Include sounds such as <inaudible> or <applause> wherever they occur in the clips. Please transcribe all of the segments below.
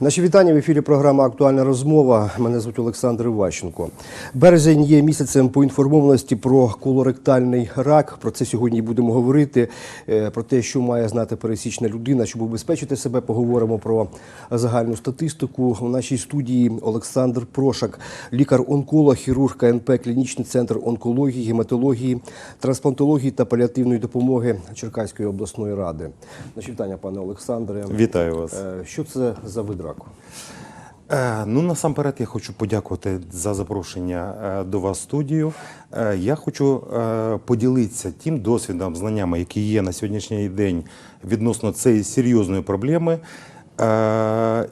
Наші вітання в ефірі. Програма Актуальна розмова. Мене звуть Олександр Іващенко. Березень є місяцем поінформованості про колоректальний рак. Про це сьогодні будемо говорити. Е, Про те, що має знати пересічна людина, щоб убезпечити себе. Поговоримо про загальну статистику. У нашій студії Олександр Прошак, лікар-онколог, хірург КНП, клінічний центр онкології, гематології, трансплантології та паліативної допомоги Черкаської обласної ради. Наші вітання, пане Олександре. Вітаю вас. Е, Що це за вид раку? Е, ну насамперед я хочу подякувати за запрошення е, до вас в студію. Е, я хочу поділитися тим досвідом, знаннями, які є на сьогоднішній день відносно цієї серйозної проблеми.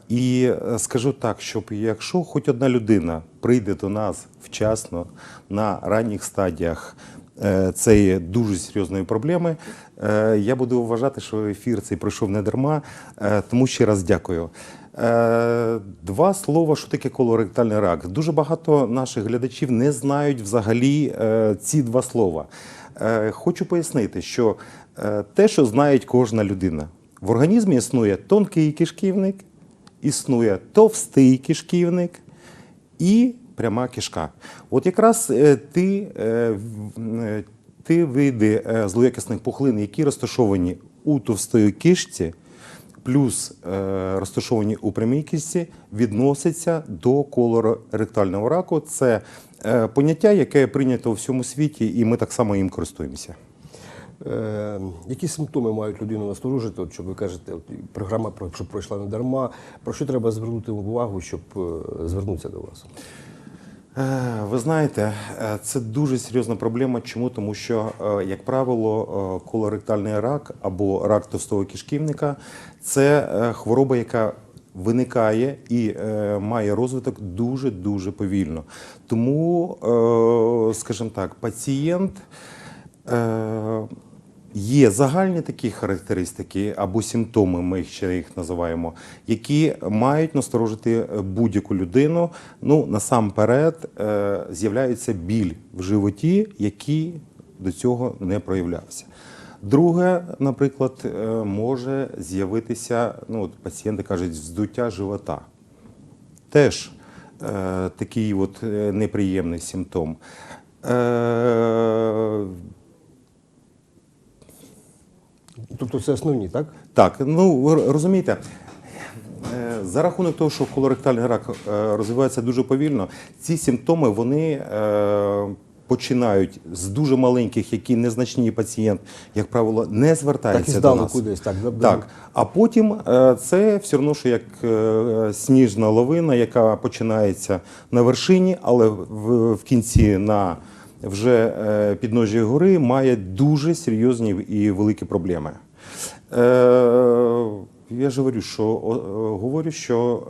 І скажу так, щоб якщо хоч одна людина прийде до нас вчасно на ранніх стадіях цієї дуже серйозної проблеми, я буду вважати, що ефір цей пройшов не дарма. Тому ще раз дякую. Е, Два слова, що таке колоректальний рак. Дуже багато наших глядачів не знають взагалі е, ці два слова. Е, Хочу пояснити, що те, що знає кожна людина, в організмі існує тонкий кишківник, існує товстий кишківник і пряма кишка. От якраз е, ті види злоякісних пухлин, які розташовані у товстої кишці, плюс е, розташовані у прямій кишці, відносяться до колоректального раку. Це е, поняття, яке прийнято у всьому світі, і ми так само їм користуємося. Е, які симптоми мають людину насторожити? От, щоб ви кажете, от, програма про- що пройшла не дарма. Про що треба звернути увагу, щоб звернутися до вас? Е, Ви знаєте, е, це дуже серйозна проблема. Чому? Тому що, е, як правило, колоректальний рак або рак товстого кишківника це хвороба, яка виникає і має розвиток дуже дуже повільно. Тому, скажімо так, пацієнт. Є загальні такі характеристики або симптоми, ми їх ще їх називаємо, які мають насторожити будь-яку людину. Ну насамперед е, з'являється біль в животі, який до цього не проявлявся. Друге, наприклад, е, може з'явитися, ну от пацієнти кажуть, вздуття живота. Теж е, такий от е, неприємний симптом. Е, Тобто це основні, так? Так, ну ви розумієте, е, за рахунок того, що колоректальний рак е, розвивається дуже повільно, ці симптоми вони е, починають з дуже маленьких, які незначні пацієнт, як правило, не Так і звертається до нас. десь, так. Так, а потім це все одно, що як сніжна лавина, яка починається на вершині, але в, кінці на вже підножі гори має дуже серйозні і великі проблеми. Е, я ж говорю, що е, говорю, що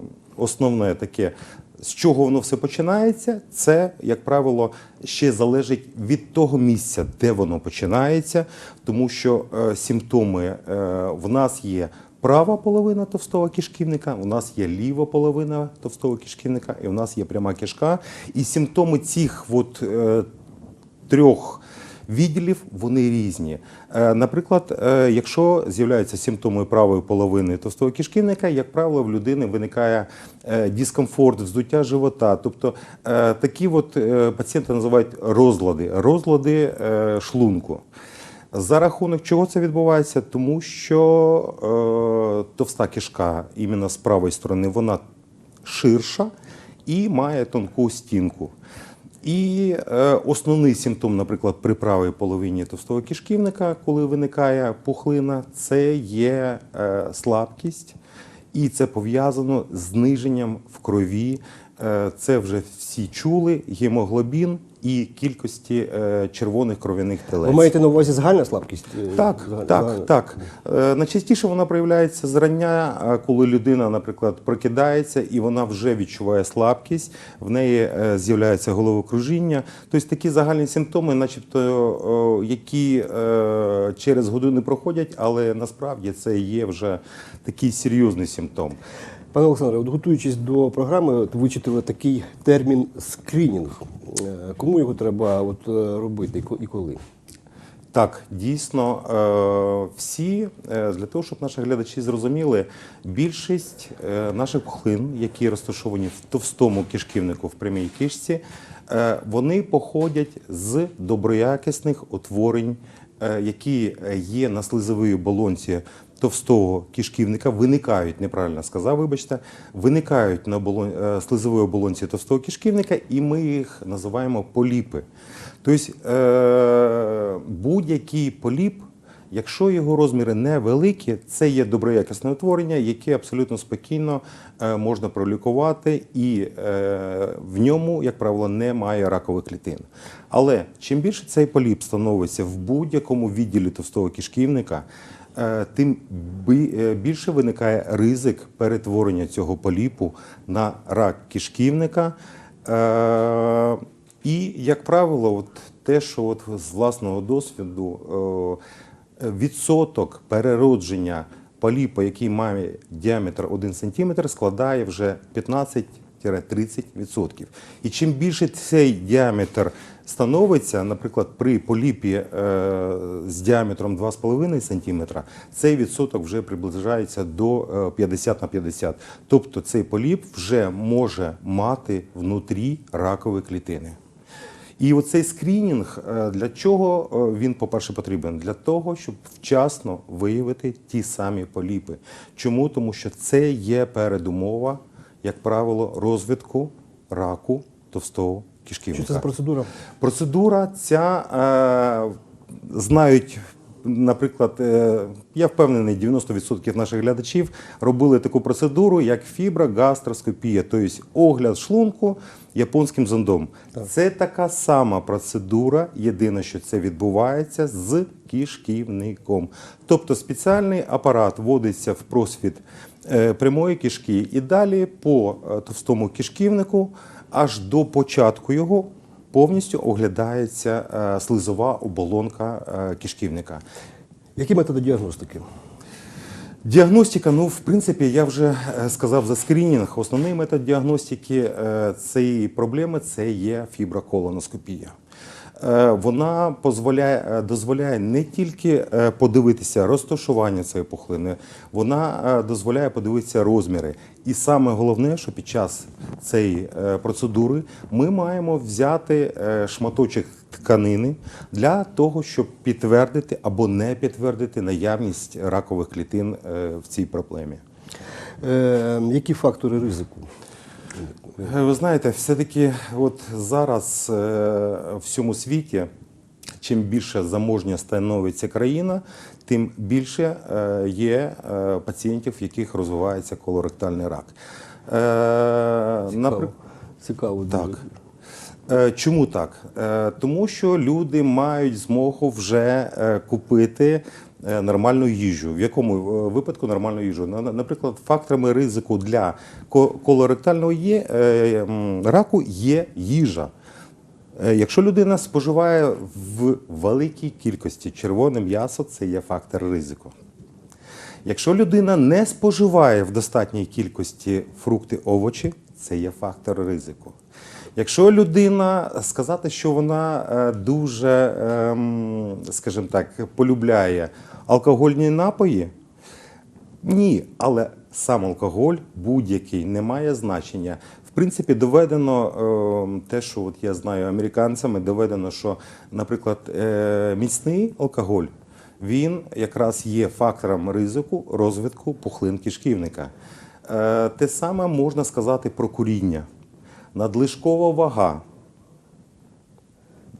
е, основне таке. З чого воно все починається, це, як правило, ще залежить від того місця, де воно починається, тому що симптоми в нас є права половина товстого кишківника, у нас є ліва половина товстого кишківника, і у нас є пряма кишка. І симптоми цих от, е, трьох відділів вони різні. Е, Наприклад, е, якщо з'являються симптоми правої половини товстого кишківника, як правило, в людини виникає е, дискомфорт, вздуття живота. Тобто такі от пацієнти називають розлади, розлади шлунку. За рахунок чого це відбувається? Тому що е, товста кишка іменно з правої сторони вона ширша і має тонку стінку. І е, основний симптом, наприклад, при правій половині товстого кишківника, коли виникає пухлина, це є е, слабкість, і це пов'язано з зниженням в крові. Е, це вже всі чули гемоглобін і кількості е, червоних кров'яних телець. Ви маєте на увазі загальна слабкість? Е, Так, загаль- так, загальна? так. Е, Найчастіше вона проявляється зрання, коли людина, наприклад, прокидається і вона вже відчуває слабкість, в неї з'являється головокружіння. Тобто такі загальні симптоми, начебто, які через години проходять, але насправді це є вже такий серйозний симптом. Пане Олександре, от готуючись до програми, вичитали такий термін скринінг. Е, Кому його треба от, е, робити і коли? Так, дійсно, е, всі для того, щоб наші глядачі зрозуміли, більшість наших пухлин, які розташовані в товстому кишківнику в прямій кишці, вони походять з доброякісних утворень, які є на слизовій оболонці товстого кишківника, виникають, неправильно сказав, вибачте, виникають на оболон... е, слизовій оболонці товстого кишківника, і ми їх називаємо поліпи. Тобто будь-який поліп, якщо його розміри невеликі, це є доброякісне утворення, яке абсолютно спокійно е, можна пролікувати, і в ньому, як правило, немає ракових клітин. Але чим більше цей поліп становиться в будь-якому відділі товстого кишківника, тим бі- е, більше виникає ризик перетворення цього поліпу на рак кишківника. Е, І, як правило, от те, що от з власного досвіду е, відсоток переродження поліпа, який має діаметр 1 см, складає вже 15-30%. І чим більше цей діаметр становиться, наприклад, при поліпі е, з діаметром 2,5 см, цей відсоток вже приближається до е, 50 на 50. Тобто цей поліп вже може мати внутрі ракові клітини. І оцей скринінг е, для чого е, він, по-перше, потрібен? Для того, щоб вчасно виявити ті самі поліпи. Чому? Тому що це є передумова, як правило, розвитку раку товстого кишківника. Що це за процедура? Процедура ця е, знають. Наприклад, е, я впевнений, 90% наших глядачів робили таку процедуру, як фіброгастроскопія, тобто огляд шлунку японським зондом. Це така сама процедура, єдине, що це відбувається з кишківником. Тобто спеціальний апарат вводиться в просвіт прямої кишки і далі по е, товстому кишківнику аж до початку його повністю оглядається е, слизова оболонка е, кишківника. Які методи діагностики? Діагностика, ну, в принципі, я вже е, сказав за скринінг. Основний метод діагностики е, цієї проблеми це є фіброколоноскопія. Е, Вона позволяє, е, дозволяє не тільки е, подивитися розташування цієї пухлини, вона дозволяє подивитися розміри. І саме головне, що під час цієї процедури ми маємо взяти шматочок тканини для того, щоб підтвердити або не підтвердити наявність ракових клітин в цій проблемі. Е, які фактори ризику? Е, Ви знаєте, все-таки от зараз е, в всьому світі, чим більше заможня становиться країна, тим більше е, є пацієнтів, в яких розвивається колоректальний рак. Е, наприк- Цікаво. Так. Чому так? Тому що люди мають змогу вже купити нормальну їжу. В якому е, випадку нормальну їжу? На- на- Наприклад, факторами ризику для колоректального є, е, раку є їжа. Е, Якщо людина споживає в великій кількості червоне м'ясо, це є фактор ризику. Якщо людина не споживає в достатній кількості фрукти, овочі, це є фактор ризику. Якщо людина сказати, що вона е, дуже, ем, скажімо так, полюбляє алкогольні напої, ні, але сам алкоголь будь-який не має значення. В принципі, доведено е, те, що от я знаю американцями, доведено, що, наприклад, е, міцний алкоголь він якраз є фактором ризику розвитку пухлин кишківника. Е, те саме можна сказати про куріння. Надлишкова вага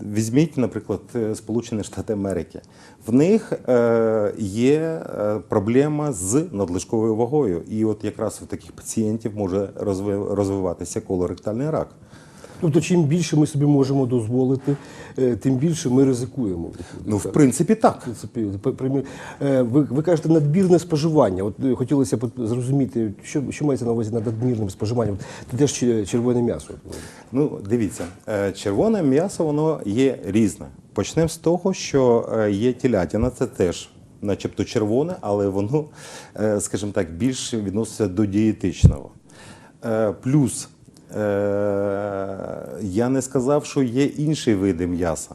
Візьміть, наприклад, е, Сполучені Штати Америки. В них е, є е, проблема з надлишковою вагою. І от якраз у таких пацієнтів може розвиватися колоректальний рак. Тобто, чим більше ми собі можемо дозволити, е, тим більше ми ризикуємо. Ну, в принципі, так. В принципі, е, ви, ви кажете надмірне споживання. От е, хотілося б зрозуміти, що, що мається на увазі над надмірним споживанням. Це теж червоне м'ясо. Ну, дивіться, червоне м'ясо воно є різне. Почнемо з того, що є телятина, це теж. Начебто червоне, але воно, скажімо так, більше відноситься до дієтичного. Плюс я не сказав, що є інші види м'яса.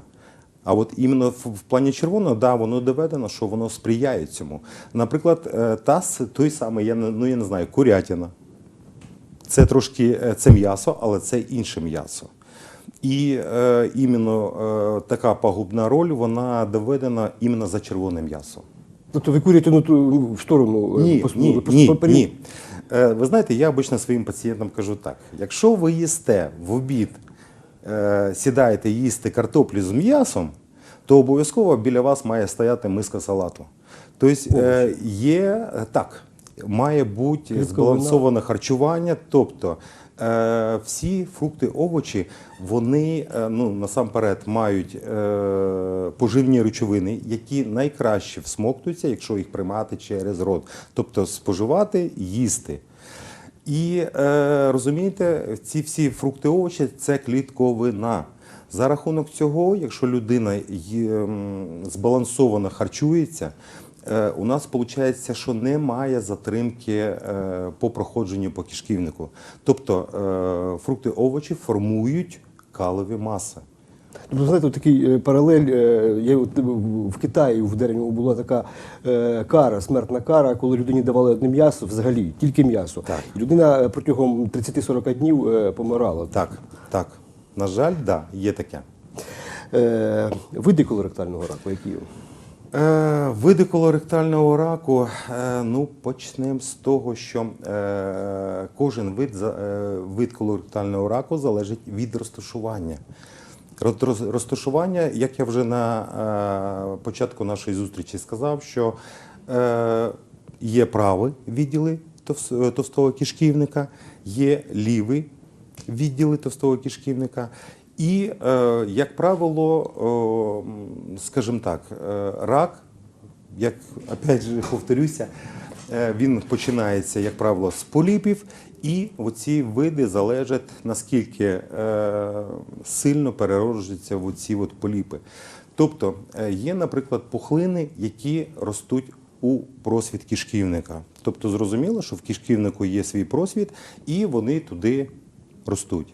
А от іменно в, плані червоного, да, воно доведено, що воно сприяє цьому. Наприклад, е, таз той самий, я ну я не знаю, курятина. Це трошки е, це м'ясо, але це інше м'ясо. І е, іменно е, така пагубна роль вона доведена іменно за червоне м'ясо. Тобто ви курите ну, ту, в сторону е, Ні, ні, ні, ні. Е, Ви знаєте, я обично своїм пацієнтам кажу так: якщо ви їсте в обід, е, сідаєте їсти картоплю з м'ясом, то обов'язково біля вас має стояти миска салату. Тобто е, є так, має бути збалансоване харчування, тобто. Е, всі фрукти, овочі, вони е, ну, насамперед мають е, поживні речовини, які найкраще всмоктуються, якщо їх приймати через рот. Тобто споживати, їсти. І розумієте, ці всі фрукти, овочі це клітковина. За рахунок цього, якщо людина збалансовано харчується, у нас виходить, що немає затримки е, по проходженню по кишківнику. Тобто е, фрукти, овочі формують калові маси. Тобто, знаєте, такий е, паралель. е, от в Китаї в деревні була така е, кара, смертна кара, коли людині давали одне м'ясо взагалі, тільки м'ясо. Так. І людина е, протягом 30-40 днів е, помирала. Так, так. На жаль, да, є таке. Е, види колоректального раку, які? Е, види колоректального раку, е, ну почнемо з того, що е, кожен вид, вид колоректального раку залежить від розташування. Роз- роз- Розташування, як я вже на початку нашої зустрічі сказав, що є праві відділи товс- товстого кишківника, є ліві відділи товстого кишківника. І, е, як правило, скажімо так, е, рак, як опять же повторюся, е, він починається, як правило, з поліпів, і оці види залежать наскільки сильно перероджуються в оці от поліпи. Тобто є, наприклад, пухлини, які ростуть у просвіт кишківника. Тобто зрозуміло, що в кишківнику є свій просвіт, і вони туди ростуть.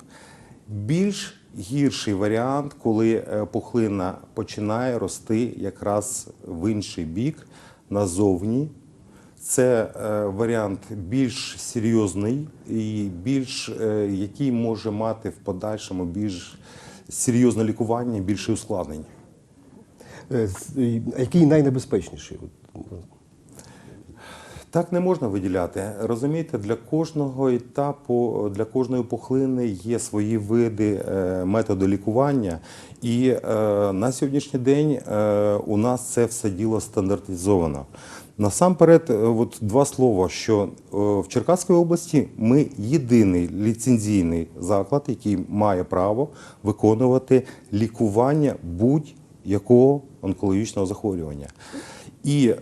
Більш гірший варіант, коли е, пухлина починає рости якраз в інший бік, назовні. Це е, варіант більш серйозний і більш, е, який може мати в подальшому більш серйозне лікування, більше ускладнень. Який найнебезпечніший? Так не можна виділяти. Розумієте, для кожного етапу, для кожної пухлини є свої види е, методу лікування. І е, на сьогоднішній день е, у нас це все діло стандартизовано. Насамперед, от два слова, що в Черкаській області ми єдиний ліцензійний заклад, який має право виконувати лікування будь-якого онкологічного захворювання. І,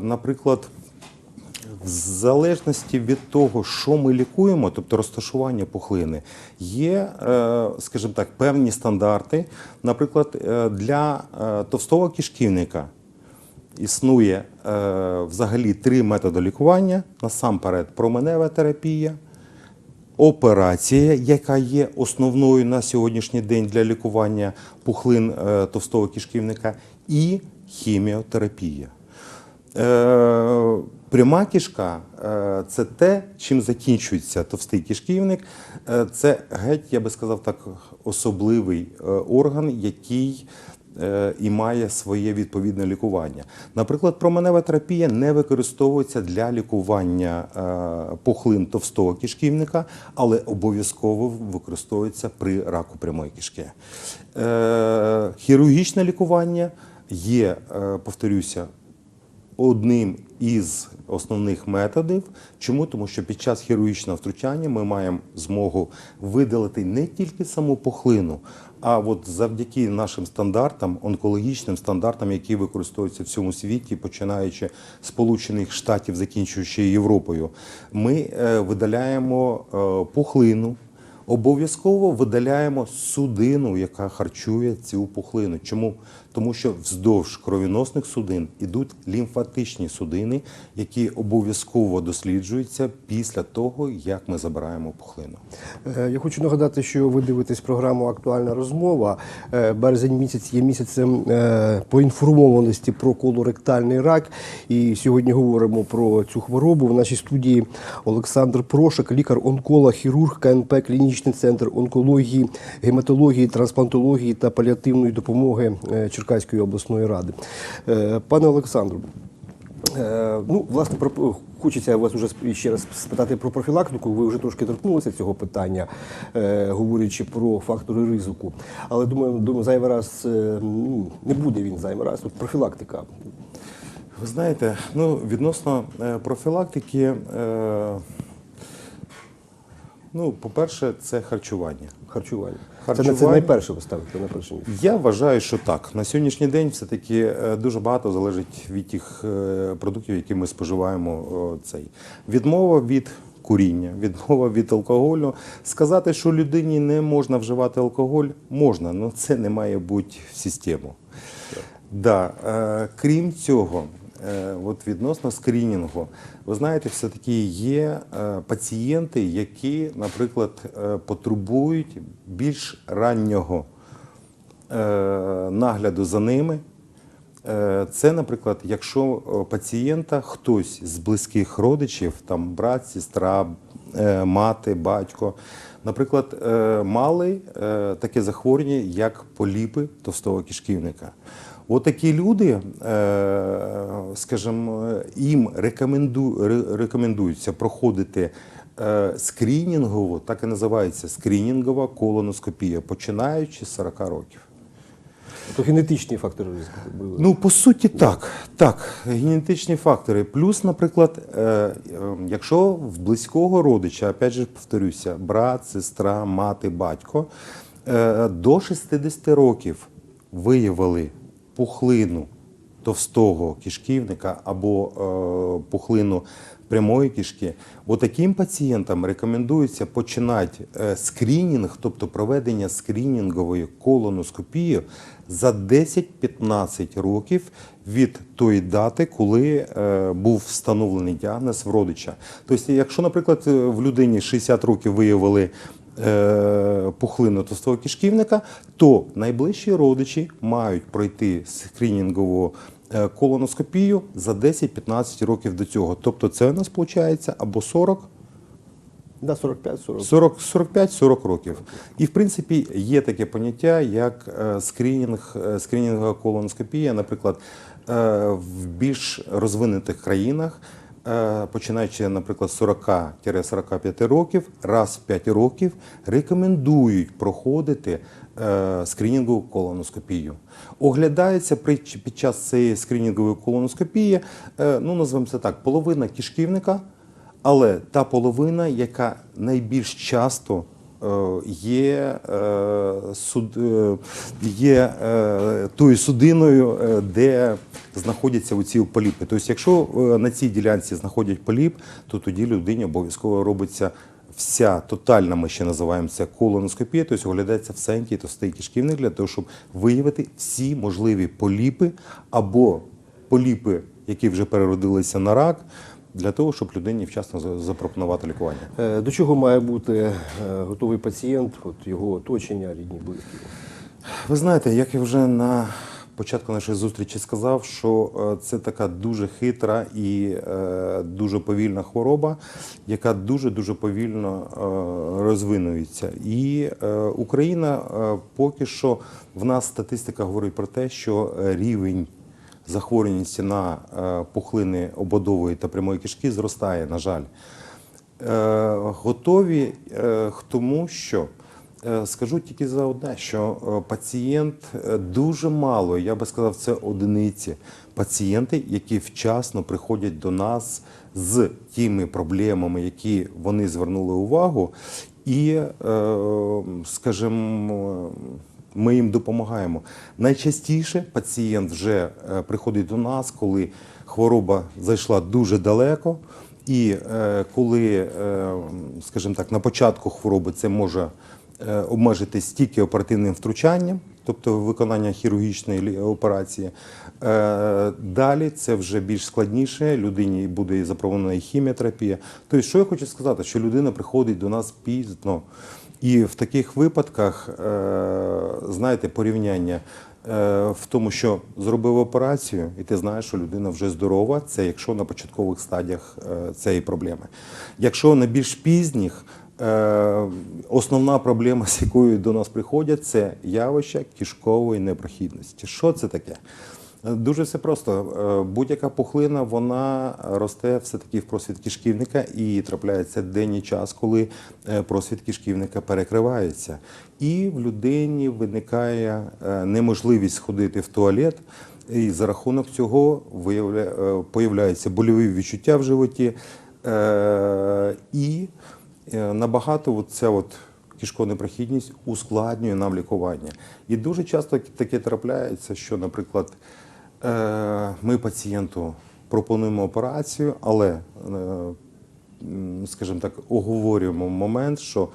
наприклад, в залежності від того, що ми лікуємо, тобто розташування пухлини, є, е, скажімо так, певні стандарти. Наприклад, е, для е, товстого кишківника існує взагалі три методи лікування: насамперед, променева терапія. Операція, яка є основною на сьогоднішній день для лікування пухлин товстого кишківника, і хіміотерапія. Пряма кишка е, це те, чим закінчується товстий кишківник. Е, це геть, я би сказав так, особливий е, орган, який і має своє відповідне лікування. Наприклад, променева терапія не використовується для лікування пухлин товстого кишківника, але обов'язково використовується при раку прямої кишки. Хірургічне лікування є, повторюся, одним із основних методів. Чому? Тому що під час хірургічного втручання ми маємо змогу видалити не тільки саму пухлину, а от завдяки нашим стандартам, онкологічним стандартам, які використовуються в цьому світі, починаючи з Сполучених Штатів, закінчуючи Європою, ми е, видаляємо е, пухлину. Обов'язково видаляємо судину, яка харчує цю пухлину. Чому? тому що вздовж кровіносних судин ідуть лімфатичні судини, які обов'язково досліджуються після того, як ми забираємо пухлину. Е, Я хочу нагадати, що ви дивитесь програму Актуальна розмова. Е, Березень місяць є місяцем е, поінформованості про колоректальний рак. І сьогодні говоримо про цю хворобу. В нашій студії Олександр Прошик, лікар-онколог, хірург КНП, клінічний центр онкології, гематології, трансплантології та паліативної допомоги е, Черкаської обласної ради. Е, Пане Олександру, Е, Ну, власне, про хочеться вас уже ще раз спитати про профілактику. Ви вже трошки торкнулися цього питання, говорячи про фактори ризику. Але думаю, думаю, зайвий раз ну, не буде він зайвий раз. От профілактика. Ви знаєте, ну відносно профілактики, е, ну, по-перше, це харчування. Харчування. Це, це Харчування. найперше ви на перше місце. Я вважаю, що так. На сьогоднішній день все-таки е, дуже багато залежить від тих е, продуктів, які ми споживаємо. Цей. Відмова від куріння, <laughs> відмова від алкоголю. Сказати, що людині не можна вживати алкоголь, можна, але це не має бути в систему. Да. е, Крім цього, е, от відносно скрінінгу, ви знаєте, все-таки є е, пацієнти, які, наприклад, е, потребують більш раннього е, нагляду за ними. Е, Це, наприклад, якщо е, пацієнта хтось з близьких родичів, там брат, сестра, е, мати, батько, наприклад, е, мали е, таке захворювання, як поліпи товстого кишківника. Отакі люди, е, скажімо, їм рекоменду, рекомендується проходити е, скринінгову, так і називається скринінгова колоноскопія, починаючи з 40 років. То генетичні фактори ризику були. Ну, по суті, так. Так, генетичні фактори. Плюс, наприклад, е, якщо в близького родича, опять же повторюся, брат, сестра, мати, батько, до 60 років виявили пухлину товстого кишківника або е, пухлину прямої кишки, отаким пацієнтам рекомендується починати е, скринінг, тобто проведення скринінгової колоноскопії за 10-15 років від тої дати, коли е, був встановлений діагноз в родича. Тобто, якщо, наприклад, в людині 60 років виявили пухлину товстого кишківника, то найближчі родичі мають пройти скринінгову е, колоноскопію за 10-15 років до цього. Тобто це у нас виходить або 40, Да, 45-40. 40, 45-40 років. І в принципі є таке поняття, як е, скринінг, е, скринінгова колоноскопія, наприклад, е, в більш розвинутих країнах. Е, Починаючи, наприклад, з 40-45 років, раз в 5 років рекомендують проходити е, скринінгову колоноскопію. Оглядається під час цієї скринінгової колоноскопії, е, ну називаємо це так, половина кишківника, але та половина, яка найбільш часто є, е, суд, е, є е, тою судиною, де знаходяться оці поліпи. Тобто, якщо на цій ділянці знаходять поліп, то тоді людині обов'язково робиться вся тотальна, ми ще називаємо це колоноскопія, тобто оглядається все антитовстий кишківник для того, щоб виявити всі можливі поліпи або поліпи, які вже переродилися на рак, для того, щоб людині вчасно запропонувати лікування. Е, До чого має бути е, готовий пацієнт, от його оточення, рідні, близькі? Ви знаєте, як я вже на початку нашої зустрічі сказав, що е, це така дуже хитра і дуже повільна хвороба, яка дуже дуже повільно розвинується. І Україна поки що в нас статистика говорить про те, що рівень захворюваності на е, пухлини ободової та прямої кишки зростає, на жаль. Е, Готові е, к тому, що скажу тільки за одне, що пацієнт дуже мало, я би сказав, це одиниці пацієнти, які вчасно приходять до нас з тими проблемами, які вони звернули увагу, і, скажімо, ми їм допомагаємо. Найчастіше пацієнт вже е, приходить до нас, коли хвороба зайшла дуже далеко, і е, коли, е, скажімо так, на початку хвороби це може обмежитись тільки оперативним втручанням. тобто виконання хірургічної операції. Далі це вже більш складніше, людині буде запропонована і хіміотерапія. Тобто, що я хочу сказати, що людина приходить до нас пізно. І в таких випадках, е, знаєте, порівняння е, в тому, що зробив операцію, і ти знаєш, що людина вже здорова, це якщо на початкових стадіях е, цієї проблеми. Якщо на більш пізніх, основна проблема, з якою до нас приходять, це явище кишкової непрохідності. Що це таке? Дуже все просто. Е, Будь-яка пухлина вона росте все-таки в просвіт кишківника і трапляється день і час, коли е, просвіт кишківника перекривається. І в людині виникає е, неможливість сходити в туалет. І за рахунок цього появляються больові відчуття в животі. І набагато ця от кишконепрохідність ускладнює нам лікування. І дуже часто таке трапляється, що, наприклад, ми пацієнту пропонуємо операцію, але, е, скажімо так, оговорюємо момент, що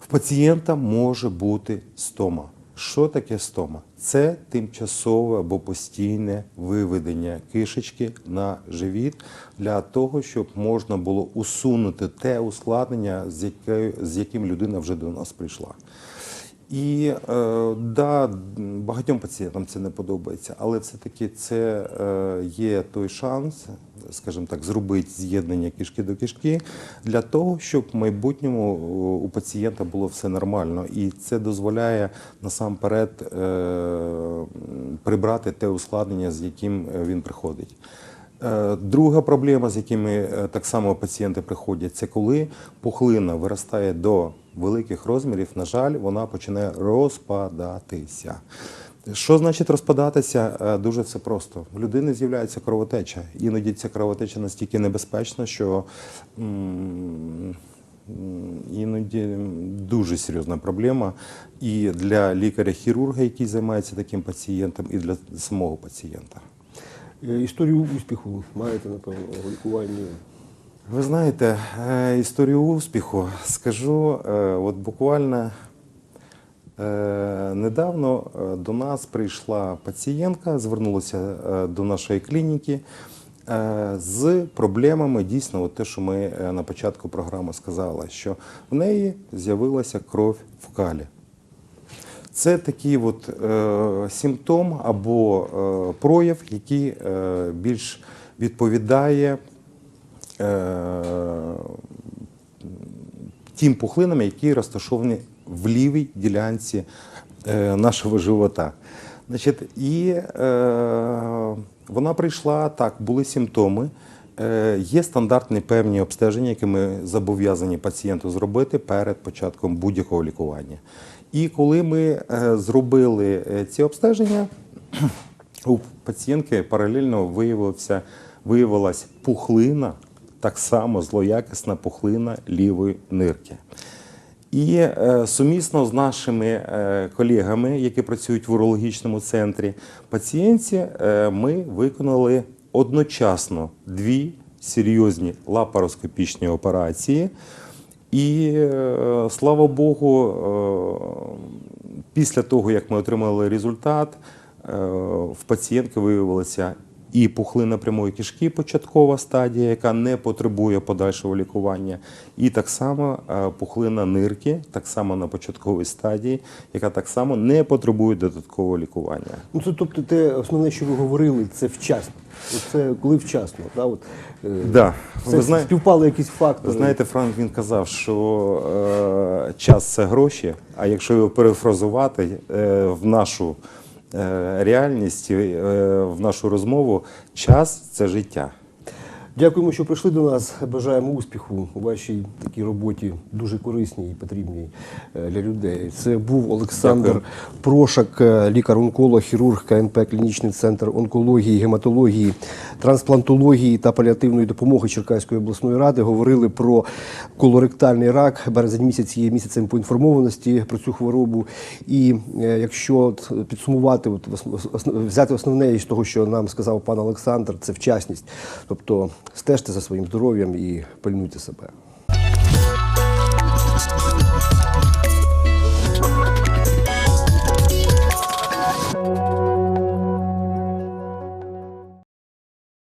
в пацієнта може бути стома. Що таке стома? Це тимчасове або постійне виведення кишечки на живіт для того, щоб можна було усунути те ускладнення, з яким людина вже до нас прийшла. І е, да, багатьом пацієнтам це не подобається, але все-таки це е, є той шанс, скажімо так, зробити з'єднання кишки до кишки для того, щоб в майбутньому у пацієнта було все нормально. І це дозволяє насамперед е, прибрати те ускладнення, з яким він приходить. Друга проблема, з якими так само пацієнти приходять, це коли пухлина виростає до великих розмірів, на жаль, вона починає розпадатися. Що значить розпадатися? Е, Дуже все просто. В людини з'являється кровотеча. Іноді ця кровотеча настільки небезпечна, що іноді дуже серйозна проблема і для лікаря-хірурга, який займається таким пацієнтом, і для самого пацієнта. Е, Історію успіху маєте, напевно, у лікуванні. Ви знаєте, е, історію успіху скажу, е, от буквально е, недавно до нас прийшла пацієнтка, звернулася до нашої клініки з проблемами, дійсно, от те, що ми на початку програми сказали, що в неї з'явилася кров в калі. Це такий от, симптом або прояв, який більш відповідає тим пухлинам, які розташовані в лівій ділянці е, нашого живота. Значить, і е, вона прийшла, так, були симптоми. Е, Є стандартні певні обстеження, які ми зобов'язані пацієнту зробити перед початком будь-якого лікування. І коли ми е, зробили е, ці обстеження, у пацієнтки паралельно виявилась пухлина, так само злоякісна пухлина лівої нирки. І е, сумісно з нашими е, колегами, які працюють в урологічному центрі пацієнтці, е, ми виконали одночасно дві серйозні лапароскопічні операції. І слава Богу, після того, як ми отримали результат, в пацієнтки виявилася і пухлина прямої кишки, початкова стадія, яка не потребує подальшого лікування, і так само е, пухлина нирки, так само на початковій стадії, яка так само не потребує додаткового лікування. Ну, це, тобто, те основне, що ви говорили, це вчасно. Це коли вчасно. Да? От, е, Да. це Ви знає- співпали якісь фактори. Знаєте, Франк він казав, що е, час це гроші, а якщо його перефразувати е, в нашу реальність, е, в нашу розмову, час це життя. Дякуємо, що прийшли до нас. Бажаємо успіху у вашій такій роботі, дуже корисній і потрібній е, для людей. Це був Олександр Дякую. Прошак, е, лікар-онколог, хірург КНП, клінічний центр онкології, гематології, трансплантології та паліативної допомоги Черкаської обласної ради. Говорили про колоректальний рак. Березень місяць є місяцем поінформованості про цю хворобу. І е, якщо підсумувати, от взяти основне із того, що нам сказав пан Олександр, це вчасність. Тобто стежте за своїм здоров'ям і пильнуйте себе.